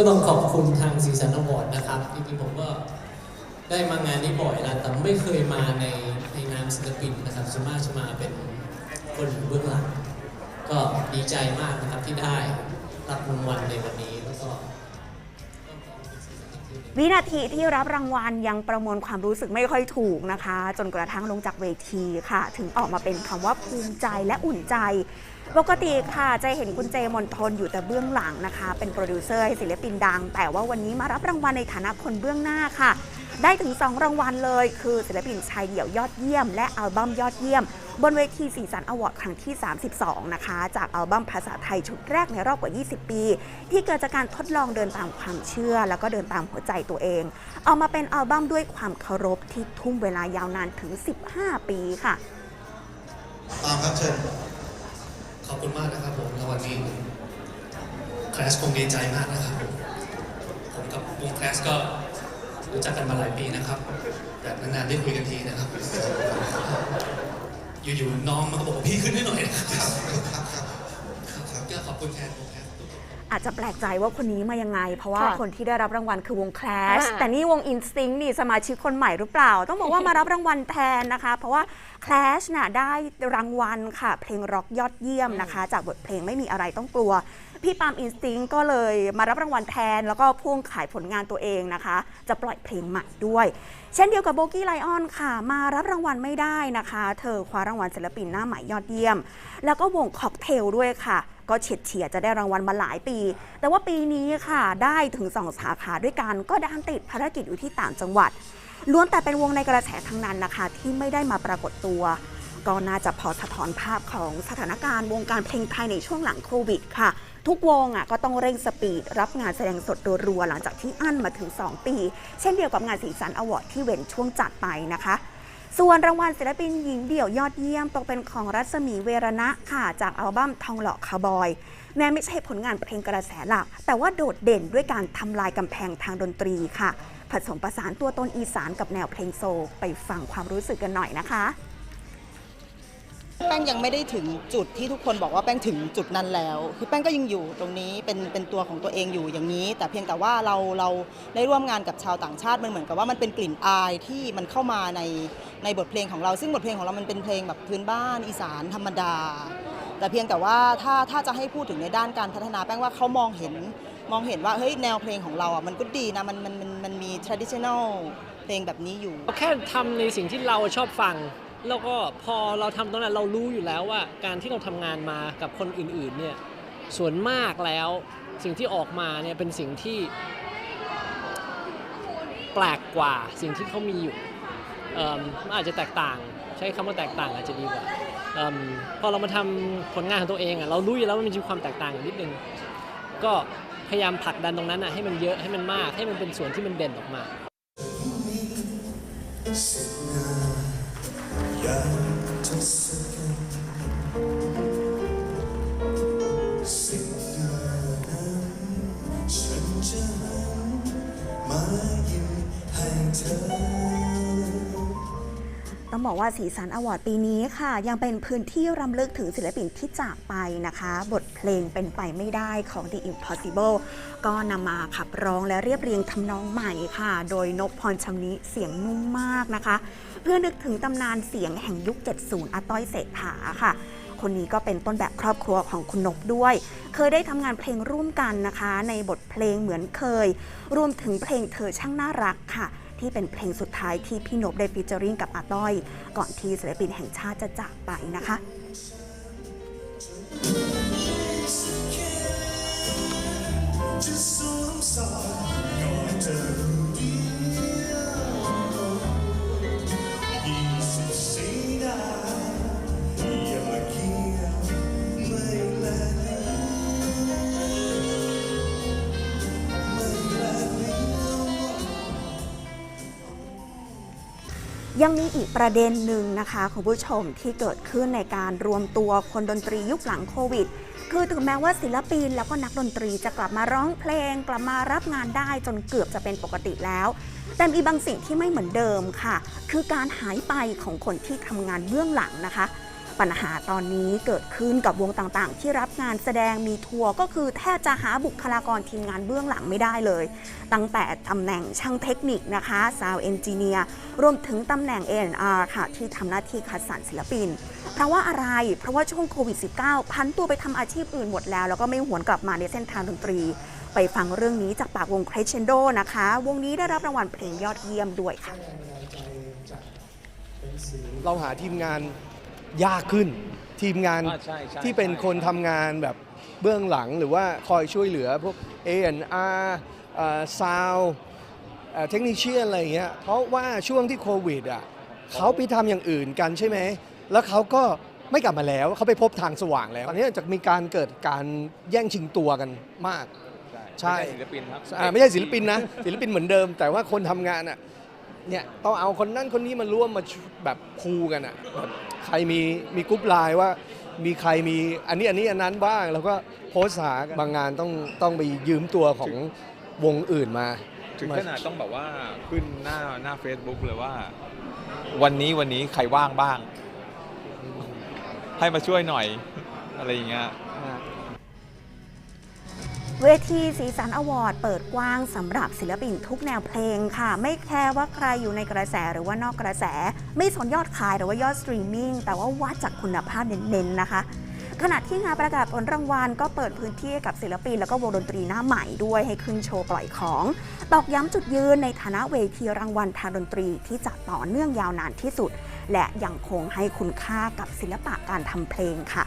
ก็ต้องขอบคุณทางสีสันอวอร์ดนะครับจริงๆผมก็ได้มางานนี้บ่อยแล้วแต่ไม่เคยมาในในนามศิลปินนะครับส่วนมากจะมาเป็นคนเบื้องหลัง ก็ดีใจมากนะครับที่ได้รับรางวัลในวันนี้แล้วก็ วินาทีที่รับรางวัลยังประมวลความรู้สึกไม่ค่อยถูกนะคะ จนกระทั่งลงจากเวทีค่ะ ถึงออกมาเป็นคำว่าภูมิใจและอุ่นใจ ปกติค่ะจะเห็นคุณเจมอนทนอยู่แต่เบื้องหลังนะคะ เป็นโปรดิวเซอร์ศิลปินดัง แต่ว่าวันนี้มารับรางวัลในฐานะคนเบื้องหน้าค่ะ ได้ถึง 2 รางวัลเลย คือศิลปินชายเดี่ยวยอดเยี่ยม และอัลบั้มยอดเยี่ยม บนเวทีสีสันอวอร์ดครั้งที่ 32 นะคะ จากอัลบั้มภาษาไทยชุดแรกในรอบกว่า 20 ปี ที่เกิดจากการทดลองเดินตามความเชื่อ แล้วก็เดินตามหัวใจตัวเองเอามาเป็นอัลบั้มด้วยความเคารพที่ทุ่มเวลายาวนานถึง 15 ปีค่ะตามครับเชิญขอบคุณมากนะครับผมรางวัลนี้คลาสคงดีใจมากนะครับผมผมกับวงคลาสก็ รู้จักกันมาหลายปีนะครับ แต่นานๆได้คุยกันทีนะครับ อยู่ๆน้องมันก็บอกว่าพี่ขึ้นให้หน่อยนะครับครับก็ขอบคุณแทนวงแคลสทุกคนอาจจะแปลกใจว่าคนนี้มายังไง เพราะว่าค่ะคนที่ได้รับรางวัลคือวง Clash อ่า แต่นี่วง Instinct นี่สมาชิกคนใหม่หรือเปล่า ต้องบอกว่ามารับรางวัลแทนนะคะ เพราะว่า Clash น่ะได้รางวัลค่ะ เพลงร็อกยอดเยี่ยมนะคะ จากบทเพลงไม่มีอะไรต้องกลัว พี่ปาม Instinct ก็เลยมารับรางวัลแทน แล้วก็พ่วงขายผลงานตัวเองนะคะ จะปล่อยเพลงใหม่ด้วย เช่นเดียวกับโบกี้ไลออนค่ะ มารับรางวัลไม่ได้นะคะ เธอคว้ารางวัลศิลปินหน้าใหม่ยอดเยี่ยม แล้วก็วงค็อกเทลด้วยค่ะก็เฉียดเฉียดจะได้รางวัลมาหลายปี แต่ว่าปีนี้ค่ะได้ถึง 2 สาขาด้วยกัน ก็ดันติดภารกิจอยู่ที่ต่างจังหวัด ล้วนแต่เป็นวงในกระแสทั้งนั้นนะคะ ที่ไม่ได้มาปรากฏตัว ก็น่าจะพอสะท้อนภาพของสถานการณ์วงการเพลงไทยในช่วงหลังโควิดค่ะ ทุกวงอะก็ต้องเร่งสปีด รับงานแสดงสดรัวๆหลังจากที่อั้นมาถึง 2 ปี เช่นเดียวกับงานสีสันอวอร์ดที่เว้นช่วงจัดไปนะคะส่วนรางวัลศิลปินหญิงเดี่ยวยอดเยี่ยมตกเป็นของรัศมีเวรณะค่ะ จากอัลบั้มทองหล่อคาวบอย แม้ไม่ใช่ผลงานเพลงกระแสหลัก แต่ว่าโดดเด่นด้วยการทำลายกำแพงทางดนตรีค่ะ ผสมผสานตัวตนอีสานกับแนวเพลงโซ ไปฟังความรู้สึกกันหน่อยนะคะ แป้งยังไม่ได้ถึงจุดที่ทุกคนบอกว่าแป้งถึงจุดนั้นแล้ว คือแป้งก็ยังอยู่ตรงนี้เป็นเป็นตัวของตัวเองอยู่อย่างนี้ แต่เพียงแต่ว่าเราเราได้ร่วมงานกับชาวต่างชาติมันเหมือนกับว่ามันเป็นกลิ่นอายที่มันเข้ามาในในบทเพลงของเรา ซึ่งบทเพลงของเรามันเป็นเพลงแบบพื้นบ้านอีสานธรรมดา แต่เพียงแต่ว่าถ้าถ้าจะให้พูดถึงในด้านการพัฒนาแป้งว่าเขามองเห็นมองเห็นว่าเฮ้ยแนวเพลงของเราอะมันก็ดีนะมันมันมันมันมี traditional เพลงแบบนี้อยู่ แค่ทำในสิ่งที่เราชอบฟัง แล้วก็พอเราทำตรงนั้นเรารู้อยู่แล้วว่า การที่เราทำงานมากับคนอื่นๆเนี่ยส่วนมากแล้วสิ่งที่ออกมาเนี่ยเป็นสิ่งที่แปลกกว่าสิ่งที่เขามีอยู่เอิ่มมันอาจจะแตกต่าง ใช้คำว่าแตกต่างอาจจะดีกว่าเอิ่มพอเรามาทำผลงานของตัวเองอะเรารู้อยู่แล้วว่ามันมีความแตกต่างอยู่นิดนึงก็พยายามผลักดันตรงนั้นอะให้มันเยอะให้มันมากให้มันเป็นส่วนที่มันเด่นออกมา ต้องบอกว่าสีสันอวอร์ดปีนี้ค่ะ ยังเป็นพื้นที่รำลึกถึงศิลปินที่จากไปนะคะ บทเพลงเป็นไปไม่ได้ของ The Impossible ก็นำมาขับร้องและเรียบเรียงทำนองใหม่ค่ะ โดยนกพรชำนิเสียงนุ่มมากนะคะ เพื่อนึกถึงตำนานเสียงแห่งยุค 70อาต้อยเศรษฐาค่ะ คนนี้ก็เป็นต้นแบบครอบครัวของคุณนกด้วย เคยได้ทำงานเพลงร่วมกันนะคะ ในบทเพลงเหมือนเคย รวมถึงเพลงเธอช่างน่ารักค่ะ ที่เป็นเพลงสุดท้ายที่พี่นบได้ฟีเจอริงกับอาต้อย ก่อนที่ศิลปินแห่งชาติจะจากไปนะคะจะสวมสอ ยังมีอีกประเด็นหนึ่งนะคะคุณผู้ชมที่เกิดขึ้นในการรวมตัวคนดนตรียุคหลังโควิด คือถึงแม้ว่าศิลปินแล้วก็นักดนตรีจะกลับมาร้องเพลง กลับมารับงานได้จนเกือบจะเป็นปกติแล้ว แต่มีบางสิ่งที่ไม่เหมือนเดิมค่ะ คือการหายไปของคนที่ทำงานเบื้องหลังนะคะ ปัญหาตอนนี้เกิดขึ้นกับวงต่างๆ ที่รับงานแสดงมีทัวร์ก็คือแทบจะหาบุคลากรทีมงานเบื้องหลังไม่ได้เลย ตั้งแต่ตำแหน่งช่างเทคนิคนะคะซาวเอนจิเนียร์รวมถึงตำแหน่ง A&R ค่ะ ที่ทำหน้าที่คัดสรรศิลปิน เพราะว่าอะไรเพราะว่าช่วงโควิด -19 พันตัวไปทำอาชีพอื่นหมดแล้ว แล้วก็ไม่หวนกลับมาในเส้นทางดนตรี ไปฟังเรื่องนี้จากปากวง Crescendo นะคะ วงนี้ได้รับรางวัลเพลงยอดเยี่ยมด้วยค่ะเราหาทีมงาน ยากขึ้นทีมงานอ่าใช่ใช่ที่เป็นใช่คนทำงานแบบเบื้องหลังหรือว่าคอยช่วยเหลือพวก A&R ซาวเทคนิชเชียนอะไรอย่างเงี้ยเพราะว่าช่วงที่โควิดอะเขาไปทำอย่างอื่นกันใช่ไหม แล้วเขาก็ไม่กลับมาแล้วเขาไปพบทางสว่างแล้วตอนนี้จะมีการเกิดการแย่งชิงตัวกันมาก ใช่ ไม่ใช่ศิลปินครับ อ่าไม่ใช่ศิลปินนะ ศิลปินเหมือนเดิม แต่ว่าคนทำงานอะ เนี่ยต้องเอาคนนั้นคนนี้มาร่วมมาช่วยแบบพูกันอะแบบใครมีมีกรุ๊ปไลน์ว่ามีใครมีอันนี้อันนี้อันนั้นบ้างแล้วก็โพสต์หากันบางงานต้องต้องไปยืมตัวของวงอื่นมา ถึงขนาดต้องแบบว่าขึ้นหน้าหน้า Facebook เลยว่า วันนี้วันนี้ใครว่างบ้าง ให้มาช่วยหน่อย อะไรอย่างเงี้ย เวทีสีสันอวอร์ดเปิดกว้างสำหรับศิลปินทุกแนวเพลงค่ะ ไม่แคร์ว่าใครอยู่ในกระแสหรือว่านอกกระแส ไม่สนยอดขายหรือว่ายอดสตรีมมิ่งแต่ว่าวัดจากคุณภาพเน้นๆนะคะ ขณะที่งานประกาศผลรางวัลก็เปิดพื้นที่กับศิลปิน แล้วก็วงดนตรีหน้าใหม่ด้วยให้ขึ้นโชว์ปล่อยของ ตอกย้ำจุดยืนในฐานะเวทีรางวัลทางดนตรีที่จัดต่อเนื่องยาวนานที่สุด และยังคงให้คุณค่ากับศิลปะการทำเพลงค่ะ